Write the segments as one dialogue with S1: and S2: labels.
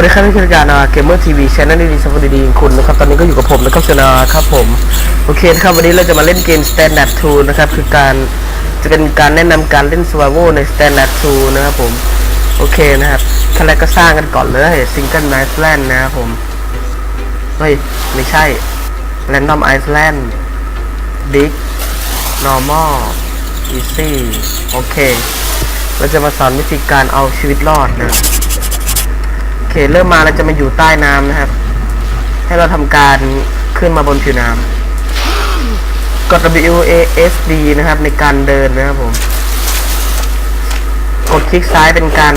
S1: วัสดีครับที่รายการนาเกมเมอร์ทีวีชแนลดีๆสวัสดีๆคุณนะครับตอนนี้ก็อยู่กับผมนะครับชนาครับผมโอเคครับวันนี้เราจะมาเล่นเกม Standard 2นะครับคือการจะเป็นการแนะนำการเล่น Survival ใน Standard 2นะครับผมโอเคนะครับขั้นแรกก็สร้างกันก่อนเลย Single Island นะครับผมเฮ้ยไม่ใช่ Random Island Big Normal Easy โอเค เราจะมาสอนวิธีการเอาชีวิตรอดนะครับ เคเริ่มมาเราจะมาอยู่ใต้น้ำนะครับ ให้เราทำการขึ้นมาบนผิวน้ำกด W A S D นะครับ ในการเดินนะครับผม กดคลิกซ้ายเป็นการ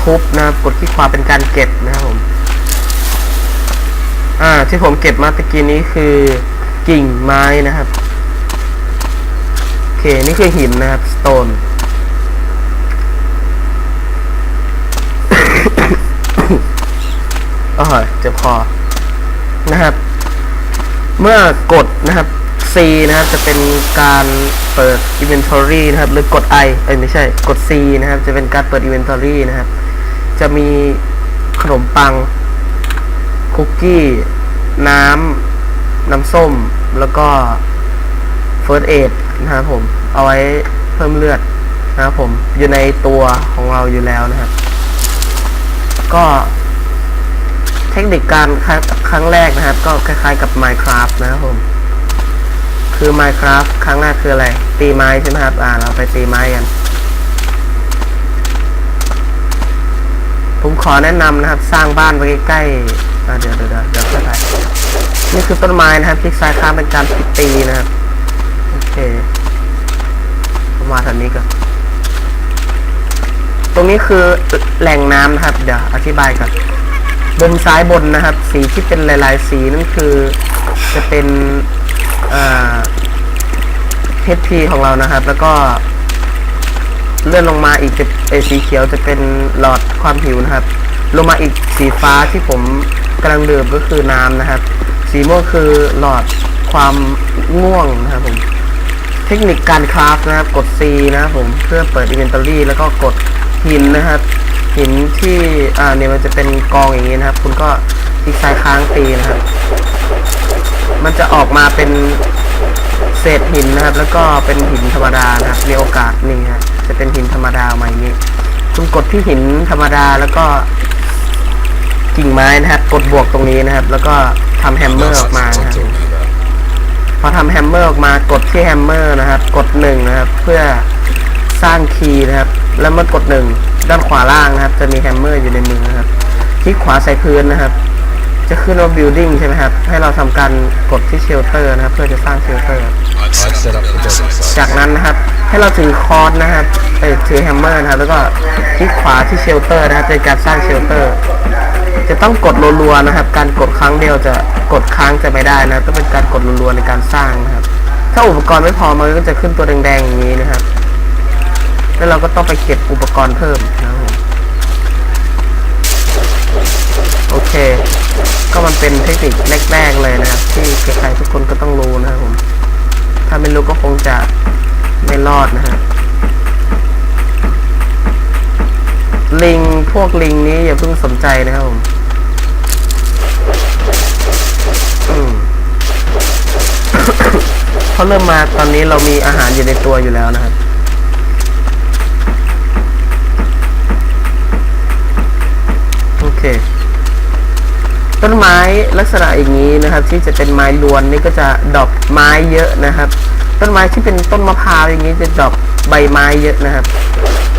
S1: ทุบนะครับ กดคลิกขวาเป็นการเก็บนะครับผม อ่าที่ผมเก็บมาตะกี้นี้คือกิ่งไม้นะครับ โอเค นี่คือหินนะครับ stone อ๋อเจ็บคอนะครับ เมื่อกดนะครับ C นะครับ จะเป็นการเปิด inventory นะครับ หรือกด I เอ้ยไม่ใช่ กด C นะครับ จะเป็นการเปิด inventory นะครับ จะมีขนมปัง คุกกี้ น้ำ น้ำส้ม แล้วก็ first aid นะครับผม เอาไว้เพิ่มเลือดนะครับผม อยู่ในตัวของเราอยู่แล้วนะครับ ก็เทคนิคการครั้งครั้งแรกนะครับ ก็คล้ายๆกับ Minecraft นะครับผม คือ Minecraft ครั้งแรกคืออะไร ตีไม้ใช่ไหมครับ อ่า เราไปตีไม้กัน ผมขอแนะนำนะครับ สร้างบ้านไว้ใกล้ๆเดี๋ยวเดี๋ยวเดี๋ยวเดี๋ยวค่อยไปนี่คือต้นไม้นะครับคลิกซ้ายค้างเป็นการตีนะครับ โอเค มาทางนี้ก่อน ตรงนี้คือแหล่งน้ำนะครับ เดี๋ยวอธิบายก่อนบนซ้ายบนนะครับ สีที่เป็นลายๆ สีนั่นคือจะเป็นเอ่า HP ของเรานะครับ แล้วก็เลื่อนลงมาอีกจะเอสีเขียวจะเป็นหลอดความหิวนะครับ ลงมาอีกสีฟ้าที่ผมกำลังดื่มก็คือน้ำนะครับ สีม่วงคือหลอดความง่วงนะครับผม เทคนิคการคราฟนะครับ กด C นะครับผมเพื่อเปิด inventory แล้วก็กด หินนะครับ หินที่อ่าเนี่ยมันจะเป็นกองอย่างนี้นะครับ คุณก็คลิกซ้ายค้างตีนะครับ มันจะออกมาเป็นเศษหินนะครับ แล้วก็เป็นหินธรรมดานะครับมีโอกาสนี่ฮะจะเป็นหินธรรมดามาอย่างนี้ คุณกดที่หินธรรมดาแล้วก็กิ่งไม้นะครับ กดบวกตรงนี้นะครับ แล้วก็ทำแฮมเมอร์ออกมานะครับพอทำแฮมเมอร์ออกมากดที่แฮมเมอร์นะครับ กดหนึ่งนะครับ เพื่อสร้างคีย์นะครับ แล้วเมื่อกดหนึ่งด้านขวาล่างนะครับ จะมีแฮมเมอร์อยู่ในมือนะครับ คลิกขวาใส่พื้นนะครับ จะขึ้นว่า building ใช่ไหมครับ ให้เราทำการกดที่เชลเตอร์นะครับ เพื่อจะสร้างเชลเตอร์
S2: I've set up the building site.
S1: จากนั้นนะครับ ให้เราถือคอร์สนะครับเอ้ยถือแฮมเมอร์นะครับ แล้วก็คลิกขวาที่เชลเตอร์นะครับเป็นการสร้างเชลเตอร์จะต้องกดรัวๆนะครับ การกดครั้งเดียวจะกดค้างจะไม่ได้นะต้องเป็นการกดรัวๆในการสร้างนะครับ ถ้าอุปกรณ์ไม่พอมันก็จะขึ้นตัวแดงๆอย่างนี้นะครับ แล้วเราก็ต้องไปเก็บอุปกรณ์เพิ่มนะครับผมโอเค ก็มันเป็นเทคนิคแรกๆเลยนะครับ ที่ใครๆทุกคนก็ต้องรู้นะครับผม ถ้าไม่รู้ก็คงจะไม่รอดนะฮะลิงพวกลิงนี้อย่าเพิ่งสนใจนะครับผมอืมเพราะเริ่มมาตอนนี้เรามีอาหารอยู่ในตัวอยู่แล้วนะครับ โอเค ต้นไม้ลักษณะอย่างนี้นะครับ ที่จะเป็นไม้ล้วนนี่ก็จะดอกไม้เยอะนะครับ ต้นไม้ที่เป็นต้นมะพร้าวอย่างนี้จะดอกใบไม้เยอะนะครับ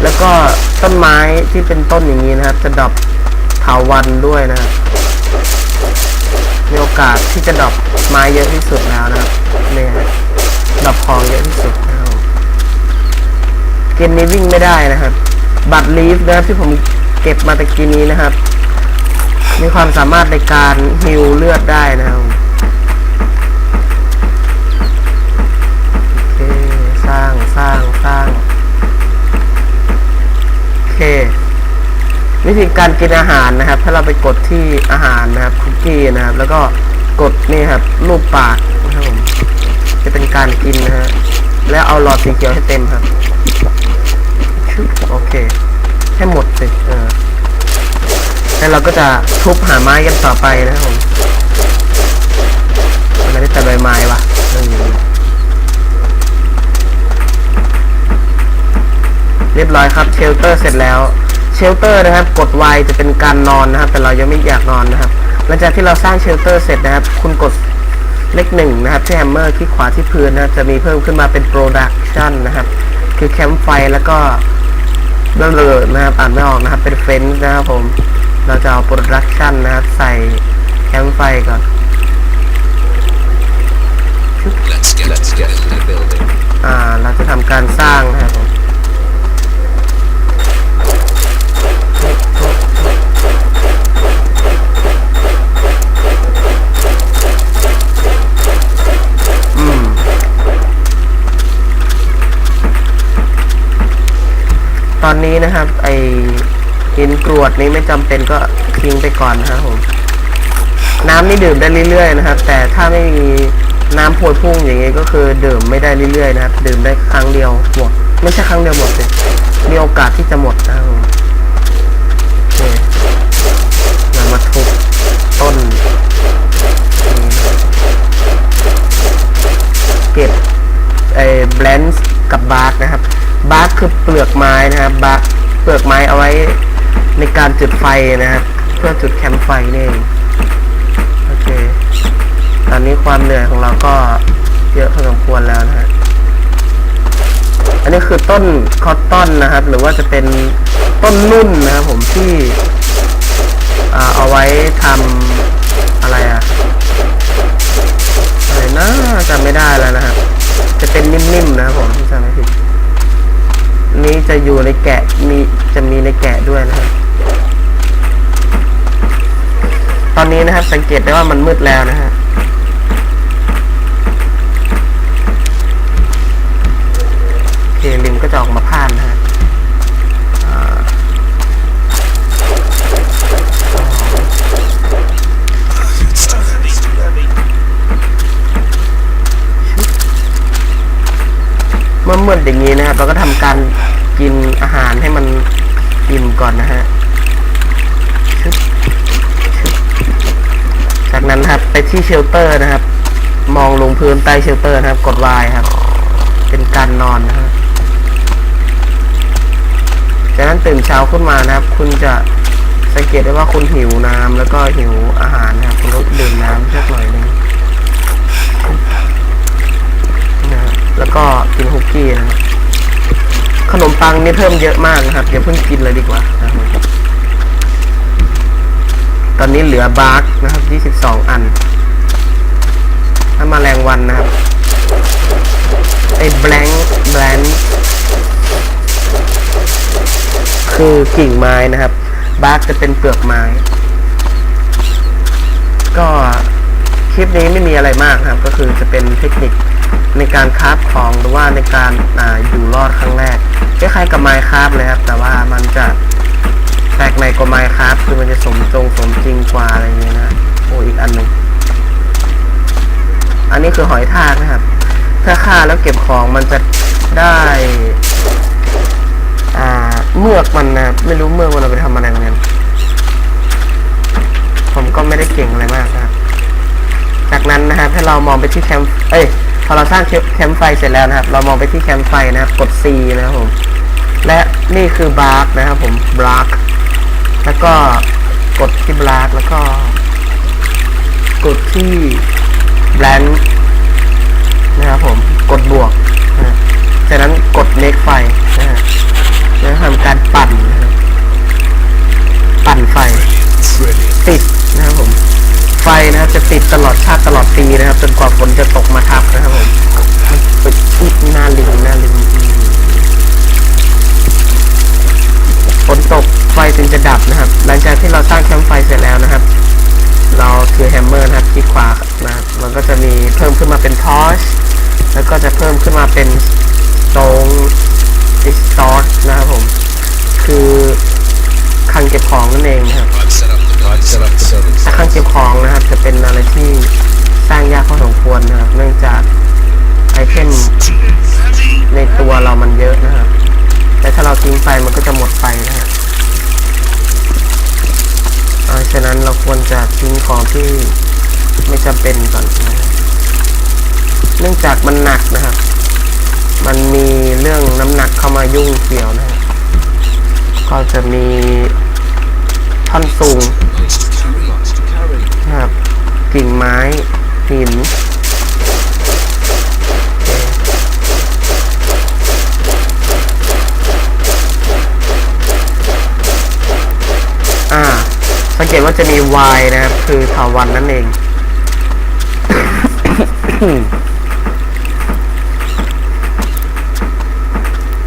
S1: แล้วก็ต้นไม้ที่เป็นต้นอย่างนี้นะครับ จะดอกเถาวันด้วยนะครับมีโอกาสที่จะดอกไม้เยอะที่สุดแล้วนะครับเนี่ยดอกของเยอะที่สุดนะครับเกมนี้วิ่งไม่ได้นะครับ บัตรลีฟนะครับที่ผมเก็บมาตะกี้นี้นะครับ มีความสามารถในการฮิวเลือดได้นะครับโอเคสร้างสร้างสร้างโอเควิธีการกินอาหารนะครับ ถ้าเราไปกดที่อาหารนะครับคุกกี้นะครับ แล้วก็กดนี่ครับรูปปากนะครับผมจะเป็นการกินนะฮะแล้วเอาหลอดสีเขียวให้เต็มครับชึบโอเค ให้หมดสิเออ แล้วเราก็จะทุบหาไม้กันต่อไปนะครับผมไม่ได้แต่ใบไม้วะเรื่องนี้เรียบร้อยครับเชลเตอร์เสร็จแล้วเชลเตอร์นะครับ กด Y จะเป็นการนอนนะครับ แต่เรายังไม่อยากนอนนะครับหลังจากที่เราสร้างเชลเตอร์เสร็จนะครับ คุณกดเลขหนึ่งนะครับที่แฮมเมอร์คลิกขวาที่พื้นนะครับจะมีเพิ่มขึ้นมาเป็น Production นะครับ คือแคมป์ไฟแล้วก็เริ่มเลยนะครับ อ่านไม่ออกนะครับ เป็นเฟนส์นะครับผม เราจะเอาโปรดักชันนะครับ ใส่แคมป์ไฟก่อน
S2: Let's get, Let's get to the building.
S1: อ่า เราจะทำการสร้างนะครับผมอืมตอนนี้นะครับไอ หินกรวดนี้ไม่จำเป็นก็ทิ้งไปก่อนนะครับผม น้ำนี่ดื่มได้เรื่อยๆนะครับ แต่ถ้าไม่มีน้ำโพวยพุ่งอย่างงี้ก็คือดื่มไม่ได้เรื่อยๆนะครับ ดื่มได้ครั้งเดียวหมด ไม่ใช่ครั้งเดียวหมดเลยมีโอกาสที่จะหมดนะครับผมโอเคเรามาทุบต้น เก็บไอ้แบลนซ์กับบาร์กนะครับ บาร์กคือเปลือกไม้นะครับ บาร์กเปลือกไม้เอาไว้ ในการจุดไฟนะครับ เพื่อจุดแคมป์ไฟนี่เองโอเค ตอนนี้ความเหนื่อยของเราก็เยอะพอสมควรแล้วนะฮะอันนี้คือต้นคอตตอนนะครับ หรือว่าจะเป็นต้นนุ่นนะครับผมที่เอาไว้ทำอะไรอะอะไรนะจำไม่ได้แล้วนะครับ จะเป็นนิ่มๆนะครับผมที่จำไม่ผิดนนี้จะอยู่ในแกะมีจะมีในแกะด้วยนะครับ ตอนนี้นะครับ สังเกตได้ว่ามันมืดแล้วนะฮะโอเคลิมก็จะออกมาผ่านนะฮะเมื่อมืดอย่างนี้นะครับ เราก็ทำการกินอาหารให้มันอิ่มก่อนนะฮะ จากนั้นครับไปที่เชลเตอร์นะครับ มองลงพื้นใต้เชลเตอร์นะครับ กด Y ครับ เป็นการนอนนะครับจากนั้นตื่นเช้าขึ้นมานะครับ คุณจะสังเกตได้ว่าคุณหิวน้ำแล้วก็หิวอาหารนะครับคุณก็ดื่มน้ำสักหน่อยนึงนะแล้วก็กินคุกกี้นะครับขนมปังนี่เพิ่มเยอะมากนะครับอย่าเพิ่งกินเลยดีกว่านะครับ ตอนนี้เหลือบาร์กนะครับ 22 อัน ถ้ามาแรงวันนะครับไอ้แบงค์แบลนคือกิ่งไม้นะครับ บาร์กจะเป็นเปลือกไม้ ก็คลิปนี้ไม่มีอะไรมากครับ ก็คือจะเป็นเทคนิคในการคราฟของหรือว่าในการอาอยู่รอดครั้งแรกคล้ายๆกับไม้คราฟเลยครับ แต่ว่ามันจะ แปลกในกว่าไมค์ครับคือมันจะสมจงสมจริงกว่าอะไรเงี้ยนะโอ้อีกอันหนึ่งอันนี้คือหอยทากนะครับ ถ้าฆ่าแล้วเก็บของมันจะได้อ่าเมือกมันนะครับไม่รู้เมือกมันเอาไปทำอะไรกันผมก็ไม่ได้เก่งอะไรมากนะครับ จากนั้นนะครับให้เรามองไปที่แคมป์เอ้ยพอเราสร้างแคมป์ไฟเสร็จแล้วนะครับ เรามองไปที่แคมป์ไฟนะครับ กด C นะครับผม และนี่คือบาร์กนะครับผมบาร์ก แล้วก็กดที่บาร์กแล้วก็ กดที่แบลนนะครับผมกดบวกนะจากนั้นกดเ a กไฟนะฮะแล้วทำการปั่นนะปั่นไฟติดนะครับผม ไฟนะครับจะติดตลอดชาติตลอดปีนะครับ จนกว่าฝนจะตกมาทับนะครับผมมันป็นอุ๊ยหน้านลิงอืมฝนตกไฟถึงจะดั บนะครับ หลังจากที่เราสร้างแคมป์ไฟเสร็จแล้วนะครับ เราถือแฮมเมอร์นะครับคลิกขวานะครับมันก็จะมีเพิ่มขึ้นมาเป็นทอชแล้วก็จะเพิ่มขึ้นมาเป็นตรงดิสตอร์นะครับผม คือคลังเก็บของนั่นเองนะครับ
S2: I've set up the I've set up the building
S1: แต่
S2: site.
S1: ข้างเก็บของนะครับ จะเป็นอะไรที่สร้างยากพอสมควรนะครับ เนื่องจากไอเทมในตัวเรามันเยอะนะครับ แต่ถ้าเราทิ้งไปมันก็จะหมดไปนะครับ ราะฉะนั้นเราควรจะทิ้งของที่ไม่จำเป็นก่อนนะเนื่องจากมันหนักนะครับ มันมีเรื่องน้ำหนักเข้ามายุ่งเกี่ยวนะก็จะมีท่อนสูงนะครับกิ่งไม้หิน งเกตว่าจะมี Y นะครับ คือถาวันนั่นเอง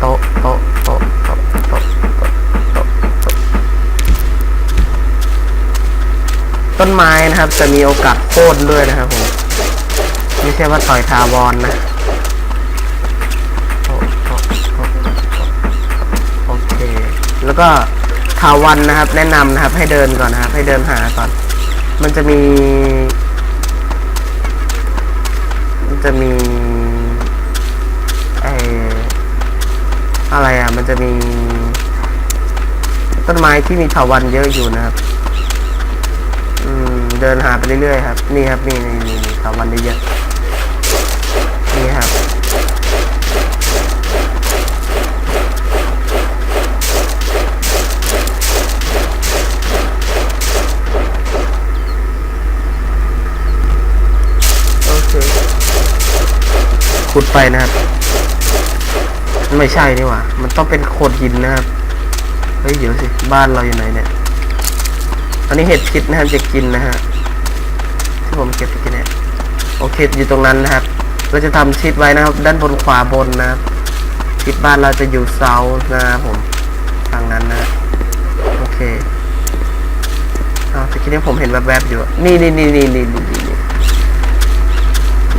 S1: โต๊ะโต๊ะโต๊ะโต๊ะโต๊ะโต๊ะต้นไม้นะครับ จะมีโอกาสโค่นด้วยนะครับผม ไม่ใช่ว่าต่อยทาวอนนะโอเคแล้วก็ ทาวันนะครับ แนะนำนะครับ ให้เดินก่อนนะครับ ให้เดินหาก่อน มันจะมี มันจะมีไออะไรอะ มันจะมี ต้นไม้ที่มีถาวันเยอะอยู่นะครับ อืม เดินหาไปเรื่อยๆครับ นี่ครับนี่นี่ถาวันเยอะ ขุดไปนะครับ ไม่ใช่นี่หว่า มันต้องเป็นโขดหินนะครับ เฮ้ยเดี๋ยวสิ บ้านเราอยู่ไหนเนี่ย อันนี้เห็ดพิษนะครับจะกินนะฮะ ที่ผมเก็บไปกินเนี่ย โอเคอยู่ตรงนั้นนะครับ เราจะทำชิดไว้นะครับ ด้านบนขวาบนนะครับชิดบ้านเราจะอยู่เซาท์นะครับผมทางนั้นนะ โอเคอ้าตะกี้นี้ผมเห็นแวบๆอยู่ นี่นี่นี่นี่นี่นี่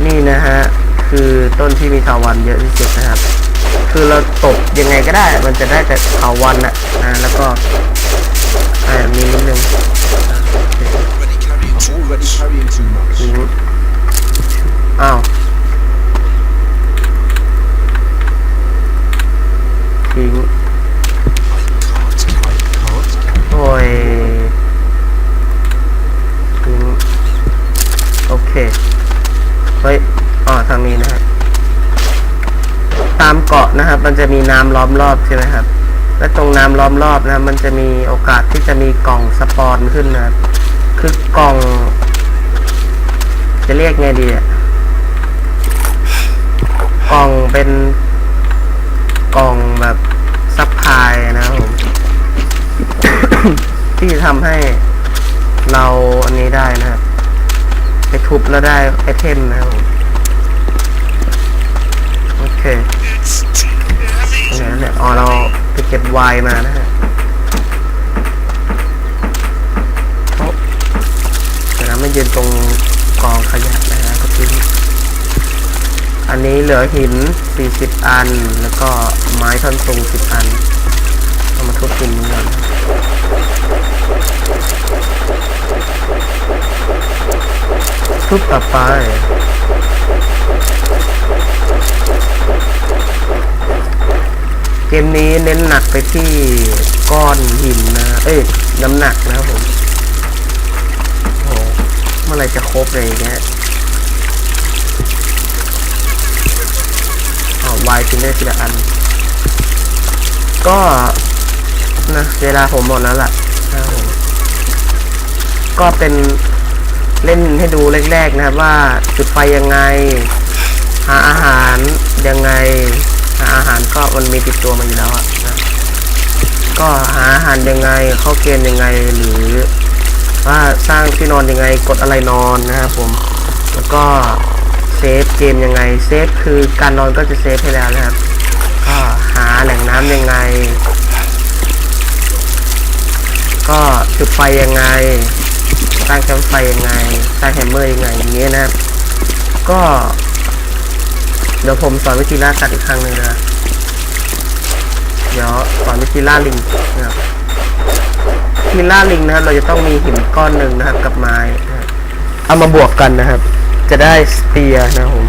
S1: นี่นะฮะ คือต้นที่มีเถาวันเยอะที่สุดนะครับ คือเราตบยังไงก็ได้ มันจะได้แต่เถาวันอะอ่าแล้วก็อ่ามีนิดนึง
S2: Already carrying too Already carrying too much.
S1: ทิ้งอ้าวทิ้ง มันจะมีน้ำล้อมรอบใช่ไหมครับ และตรงน้ำล้อมรอบนะมันจะมีโอกาสที่จะมีกล่องสปอนขึ้นนะครับคือกล่อง จะเรียกไงดีอะกล่องเป็นกล่องแบบซัพพลายนะครับผมที่ทำให้เราอันนี้ได้นะครับไปทุบแล้วได้ไอเทมนะครับผมโอเค อ๋อเราไปเก็บไวน์มานะฮะโต๊ะเดี๋ยวนะไม่ยืนตรงกองขยะนะฮะก็ทิ้งอันนี้เหลือหิน 40 อัน แล้วก็ไม้ท่อนสูง10 อัน เอามาทุบหินนี้ก่อนทุบต่อไป เกมนี้เน้นหนักไปที่ก้อนหินนะ เอ้ยน้ำหนักนะครับผมโอ้โหเมื่อไรจะครบเลยเงี้ยอ๋อวายทิ้งได้ทีละอัน ก็นะเวลาผมหมดแล้วล่ะนะครับผมก็เป็นเล่นให้ดูแรกๆนะครับว่าจุดไฟยังไง หาอาหารยังไง อาหารก็มันมีติดตัวมาอยู่แล้วอะนะก็หาอาหารยังไงเข้าเกณฑ์ยังไงหรือว่าสร้างที่นอนยังไงกดอะไรนอนนะครับผม แล้วก็เซฟเกมยังไงเซฟคือการนอนก็จะเซฟให้แล้วนะครับ ก็หาแหล่งน้ำยังไง ก็จุดไฟยังไงสร้างแคมไฟยังไงสร้างแฮมเมอร์ยังไงอย่างเงี้ยนะครับ ก็ เดี๋ยวผมสอนวิธีล่าสัตว์อีกครั้งหนึ่งนะเดี๋ยวสอนวิธีล่าลิงนะครับวิธีล่าลิงนะครับ เราจะต้องมีหินก้อนหนึ่งนะครับ กับไม้เอามาบวกกันนะครับ จะได้สเปียร์นะผม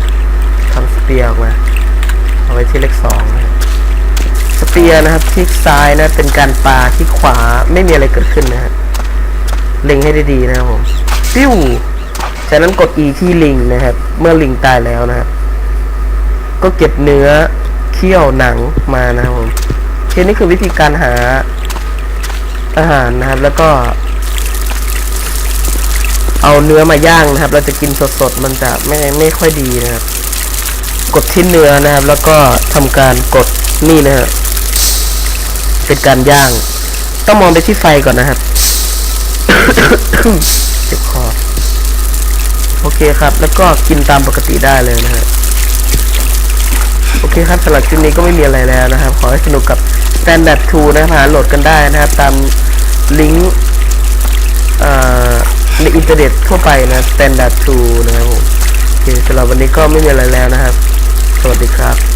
S1: ทำสเปียร์ออกมาเอาไว้ที่เลขสองนะสเปียร์นะครับที่ซ้ายนะเป็นการปาที่ขวาไม่มีอะไรเกิดขึ้นนะฮะเล็งให้ดีๆนะครับผมปิ้วจากนั้นกด E ที่ลิงนะครับ เมื่อลิงตายแล้วนะครับ ก็เก็บเนื้อเคี่ยวหนังมานะครับผมทีนี้คือวิธีการหาอาหารนะครับ แล้วก็ เอาเนื้อมาย่างนะครับ เราจะกินสดๆมันจะไม่ไม่ค่อยดีนะครับ กดที่เนื้อนะครับ แล้วก็ทำการกดนี่นะฮะเป็นการย่าง ต้องมองไปที่ไฟก่อนนะครับเจ็บคอโอเคครับ แล้วก็กินตามปกติได้เลยนะฮะ โอเคครับสำหรับคลิปนี้ก็ไม่มีอะไรแล้วนะครับ ขอให้สนุกกับ Standard 2 นะครับหาโหลดกันได้นะครับ ตามลิงก์ในอินเทอร์เน็ตทั่วไปนะ Standard 2 นะครับผมโอเคสำหรับวันนี้ก็ไม่มีอะไรแล้วนะครับ สวัสดีครับ